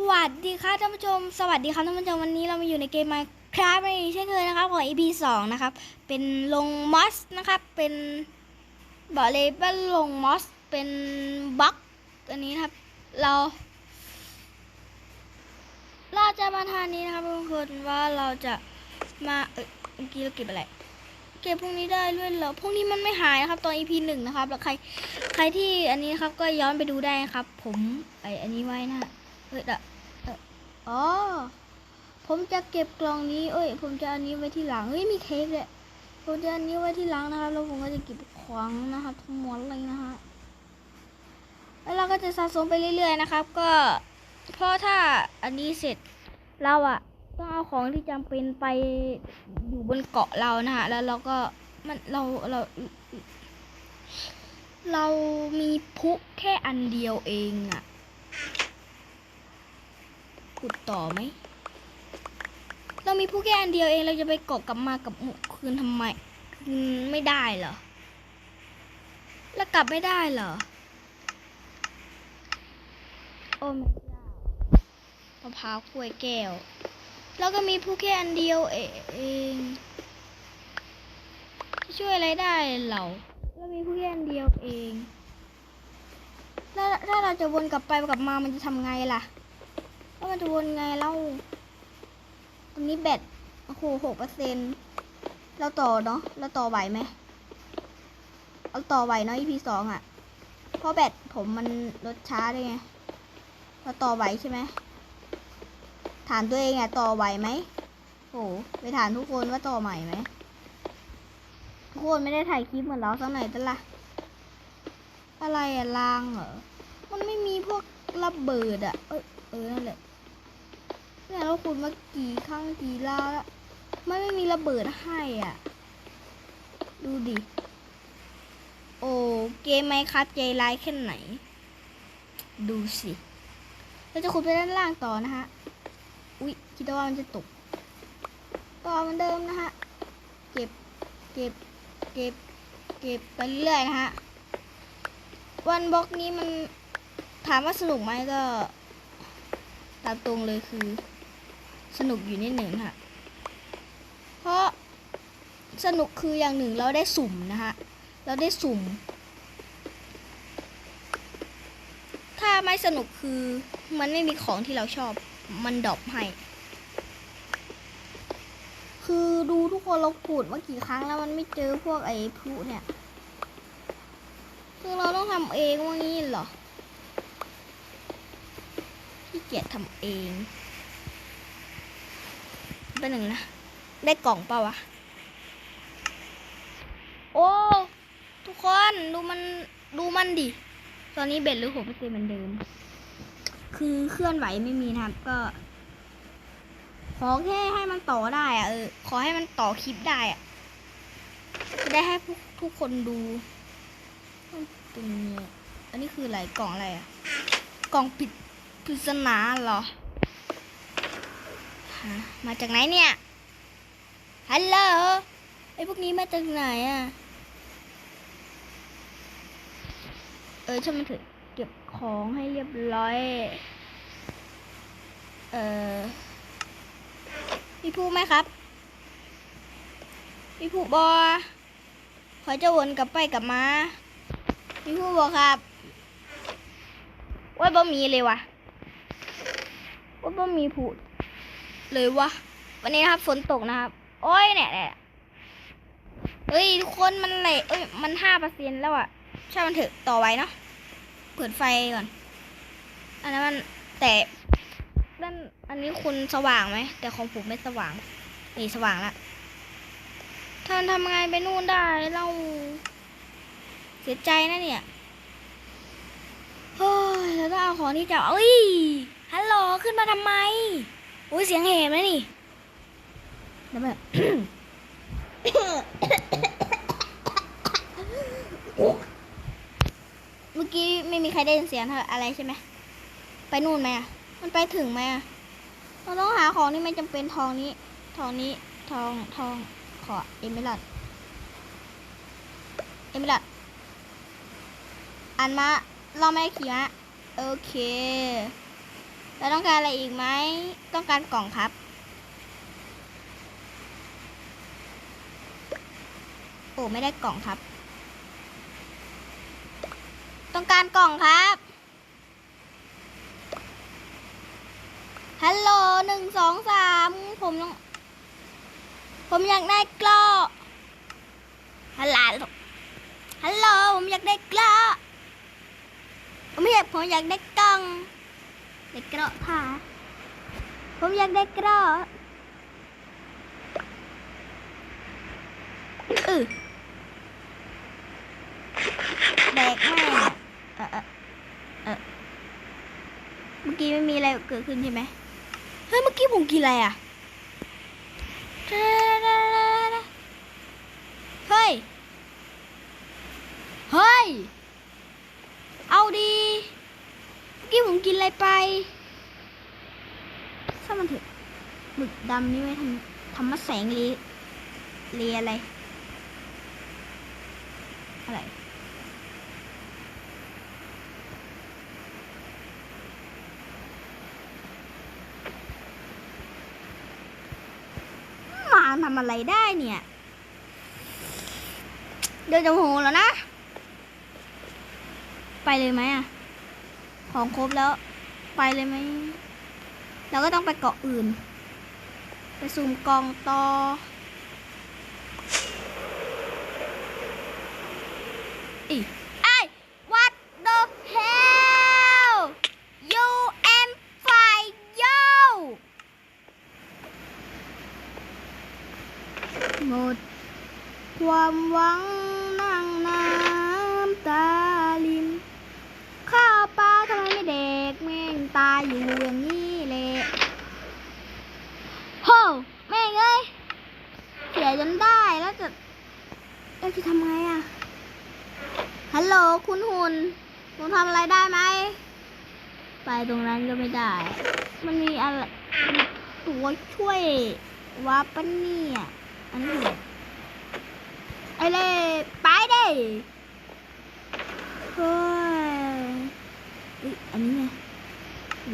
สวัสดีครับท่านผู้ชม สวัสดีครับท่านผู้ชมวันนี้เรามาอยู่ในเกม Minecraft ในเช่นเคยนะครับของ EP 2นะครับ เป็นลงมอสนะครับ เป็นบอเลยว่าลงมอส เป็นบั๊กอันนี้นะครับ เรา เราจะมาทานนี้นะครับทุกคนว่าเราจะมาเมื่อกี้เราเก็บอะไร เก็บพวกนี้ได้ด้วยเหรอพวกนี้มันไม่หายนะครับตอน EP หนึ่งนะครับ แล้วใครใครที่อันนี้นครับก็ย้อนไปดูได้นะครับ ผมไออันนี้ไว้นะ ฮ้ยเดะเอ่ออ๋อ ผมจะเก็บกล่องนี้ เอ้ย ผมจะอันนี้ไว้ที่หลัง เฮ้ย มีเค้กเลยผมจะอันนี้ไว้ที่หลังนะครับ แล้วผมก็จะเก็บของนะครับทั้งหมดเลยนะฮะ แล้วเราก็จะสะสมไปเรื่อย ๆ นะครับ ก็ เพราะถ้าอันนี้เสร็จเราอะต้องเอาของที่จำเป็นไปอยู่บนเกาะเรานะฮะ แล้วเราก็มันเราเรา เรามีพลุแค่อันเดียวเองอะ ขุดต่อไหม เรามีพลุแค่อันเดียวเอง เราจะไปเกาะกลับมากับหมูคืนทำไม คืนไม่ได้เหรอ แล้วกลับไม่ได้เหรอ โอ้ไม่เจ้ามะพร้าวกล้วยแก้วเราก็มีพลุแค่อันเดียวเองช่วยอะไรได้เหรอเรามีผู้แค่อันเดียวเองถ้าเราจะวนกลับไปกลับมามันจะทำไงล่ะ มันจะวนไงเล่าตรงนี้แบตโอ้โหหกเปอร์เซ็นเราต่อเนาะเราต่อไหวไหมเอาต่อไหวเนาะ EP สองอะเพราะแบตผมมันลดช้าด้วยไงเราต่อไหวใช่ไหมถามตัวเองอะต่อไหวไหมโอ้โหไปถามทุกคนว่าต่อไหวไหมทุกคนไม่ได้ถ่ายคลิปเหมือนเราสักหน่อยแต่ละอะไรอะลางเหรอมันไม่มีพวกระเบิดอะเออเออนั่นแหละ เนี่ยเราขุดมากี่ครั้งกี่ราแล้วมันไม่มีระเบิดให้อะ ดูดิ โอ้เกมไหมครับใจร้ายแค่ไหน ดูสิเราจะขุดไปด้านล่างต่อนะฮะ อุ๊ยคิดว่ามันจะตกต่อเหมือนเดิมนะฮะ เก็บ เก็บ เก็บ เก็บไปเรื่อยนะฮะ วันบล็อกนี้มันถามว่าสนุกไหมก็ ตามตรงเลยคือ สนุกอยู่นิดหนึ่งนะฮะเพราะสนุกคืออย่างหนึ่งเราได้สุ่มนะฮะเราได้สุ่ม ถ้าไม่สนุกคือมันไม่มีของที่เราชอบ มันดรอปให้ คือดูทุกคนเราขูดมากี่ครั้งแล้วมันไม่เจอพวกไอ้พลุเนี่ย คือเราต้องทำเองว่างี้เหรอที่เกียจทำเอง เป็นหนึ่งนะ ได้กล่องเปล่าวะ โอ้ ทุกคนดูมันดูมันดิ ตอนนี้เบ็ดหรือหกเปอร์เซ็นต์เหมือนเดิม คือเคลื่อนไหวไม่มีนะครับ ก็ ขอแค่ให้มันต่อได้อะเออ ขอให้มันต่อคลิปได้อะจะได้ให้ทุกทุกคนดูตรงนี้อันนี้คืออะไรกล่องอะไรอะกล่องปิดปริศนาเหรอ มาจากไหนเนี่ย ฮัลโหล ไอ้พวกนี้มาจากไหนอะเออช่างมันเถอะเก็บของให้เรียบร้อย เออพี่ผู้ไหมครับพี่ผู้บอขอจะวนกลับไปกลับมาพี่ผู้บอครับว่าบ่มีเลยวะว่าบ่มีผู้ เลยวะวันนี้นะครับฝนตกนะครับ โอ้ยเนี่ยเนี่ยเฮ้ยทุกคนมันไหลเอ้ยมันห้าเปอร์เซ็นแล้วอะช่างมันเถอะต่อไว้เนาะเปิดไฟก่อน อันนั้นมันแต่ด้านอันนี้คุณสว่างไหมแต่ของผมไม่สว่างนี่สว่างละท่านทำไงไปนู่นได้เราเสียใจนะเนี่ยเฮ้ยเราต้องเอาของที่จะเอ้ยฮัลโหลขึ้นมาทำไม อุ้ยเสียงแหบนะนี่เดี๋ยวแบบเมื่อกี้ไม่มีใครได้ยินเสียงอะไรใช่ไหม ไปนู่นไหมอะมันไปถึงไหมอะเราต้องหาของที่ไม่จำเป็นทองนี้ ทองนี้ ทอง ทอง ขอเอมิลัดเอมิลัดอันมา เราไม่ขี่มะโอเค เราต้องการอะไรอีกไหม ต้องการกล่องครับ โอ้ไม่ได้กล่องครับ ต้องการกล่องครับ ฮัลโหลหนึ่งสองสามผมต้อง ผมอยากได้กล้อฮัลโหลฮัลโหลผมอยากได้กล้อผมอยากผมอยากได้กล่อง ได้กล้อค่ะผมอยากได้กล้อเออแดกแม่งอะเออเออเอเมื่อกี้ไม่มีอะไรเกิดขึ้นใช่ไหมเฮ้ย เมื่อกี้ผมกินอะไรอะเฮ้ย เฮ้ย เอาดี กี้ผมกินอะไรไปช่างมันเถอะหมึกดำนี่ไว้ทำทำมาแสงเลีเลีอะไร อะไร มาทำอะไรได้เนี่ย เดินจะโหแล้วนะ ไปเลยไหมอะ ของครบแล้วไปเลยไหมเราก็ต้องไปเกาะอื่น ไปสุ่มกองต่ออีไอ้ what the hell you am fine yo หมดความหวังนั่งน้ำตาลิน ข้าวปลาทำไมไม่เด็กแม่ง ตายอยู่อย่างนี้เลยโหแม่งเอ้ยเสียจนได้แล้วจะเอ้ยจะทำไงอะฮัลโหลคุณหุ่นคุณทำอะไรได้ไหม ไปตรงนั้นก็ไม่ได้ มันมีอะไรมีตัวช่วยวับปะเนี่ยอันนี้คืออะไรไอเล่ไปดิเฮ้ยอุ๊ยอันนี้ไงผม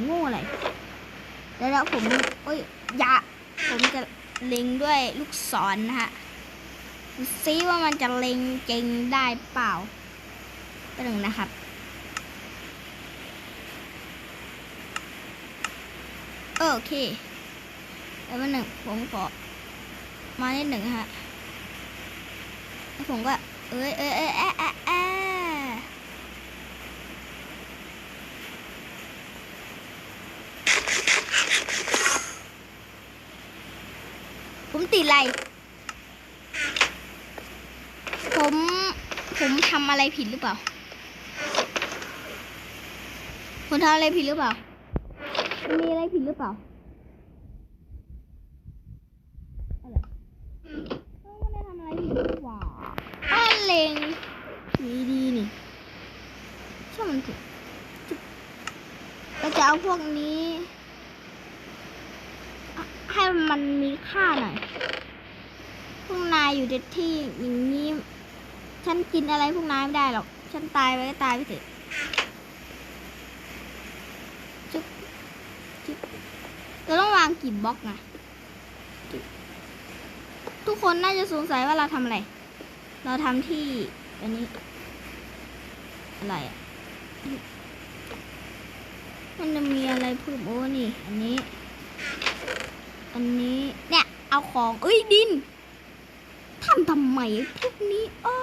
โง่อะไรแล้วแล้วผมเอ้ยอย่าผมจะเล็งด้วยลูกศรนะฮะซิว่ามันจะเล็งจริงได้เปล่าหนึ่งนะครับเออโอเคแล้ววันหนึ่งผมขอมานิดหนึ่งฮะแล้วผมก็เอ้ยเอ้ยเอ้ยแอะแอะแอะผม ติดอะไร ผม ผมทำอะไรผิดหรือเปล่าผมทำอะไรผิดหรือเปล่า มีอะไรผิดหรือเปล่าอะไรเอ้ยไม่ได้ทำอะไรผิดหรือเปล่าอ้าวเลงดีดีนี่ช่างมันเถอะจุ๊บเราจะเอาพวกนี้อะให้ มันมีค่าหน่อย พวกนายอยู่ในที่อย่างนี้ ฉันกินอะไรพวกนายไม่ได้หรอก ฉันตายไปก็ตายไปเถอะเราต้องวางกี่บล็อกนะทุกคนน่าจะสงสัยว่าเราทำอะไร เราทำที่อันนี้ อะไรอะมันจะมีอะไรเพิ่มโอ้นี่ อันนี้ อันนี้เนี่ยเอาของเอ้ยดินทำทำไมพวกนี้อ้อ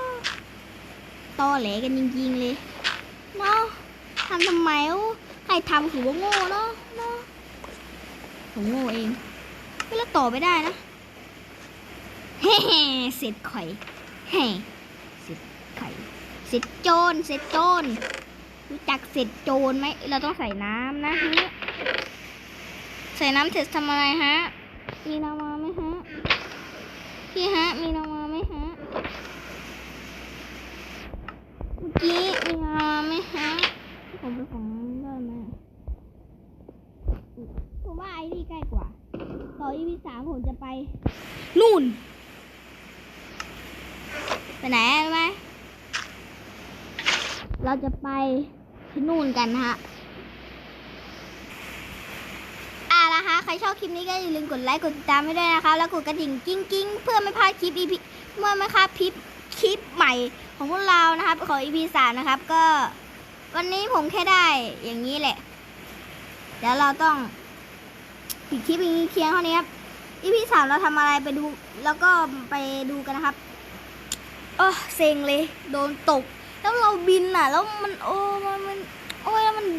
ตอแหลกันจริงๆเลยเนาะทำทำไมโอ้ใครทำคือว่าโง่เนาะเนาะผมโง่เองไม่แล้วต่อไม่ได้นะเฮ้เสร็จไข่เฮ้เสร็จไข่เสร็จโจรเสร็จโจรรู้จักเสร็จโจรไหมเราต้องใส่น้ำนะฮะใส่น้ำเสร็จทำอะไรฮะ มีนาวาไหมฮะ พี่ฮะ มีนาวาไหมฮะ เมื่อกี้มีนาวาไหมฮะ ผมไปของได้ไหมผมว่าไอ้นี่ใกล้กว่า ต่อ EP สามผมจะไป นู่น ไปไหนรู้ไหม เราจะไปที่นู่นกันฮะ ใครชอบคลิปนี้ก็อย่าลืมกดไลค์กดติดตามให้ด้วยนะคะ แล้วกดกระดิ่งกิ้งกิ้งเพื่อไม่พลาดคลิป EP เมื่อไม่พลาดคลิปคลิปใหม่ของพวกเรานะครับของ EP สามนะครับ ก็ วันนี้ผมแค่ได้อย่างนี้แหละ เดี๋ยวเราต้องปิดคลิปอย่างนี้เคียงเท่านี้ครับ EP สามเราทำอะไรไปดู แล้วก็ไปดูกันนะครับโอ้เซ็งเลย โดนตก แล้วเราบินอะ แล้วมันโอ้มันมันโอ้ยแล้วมัน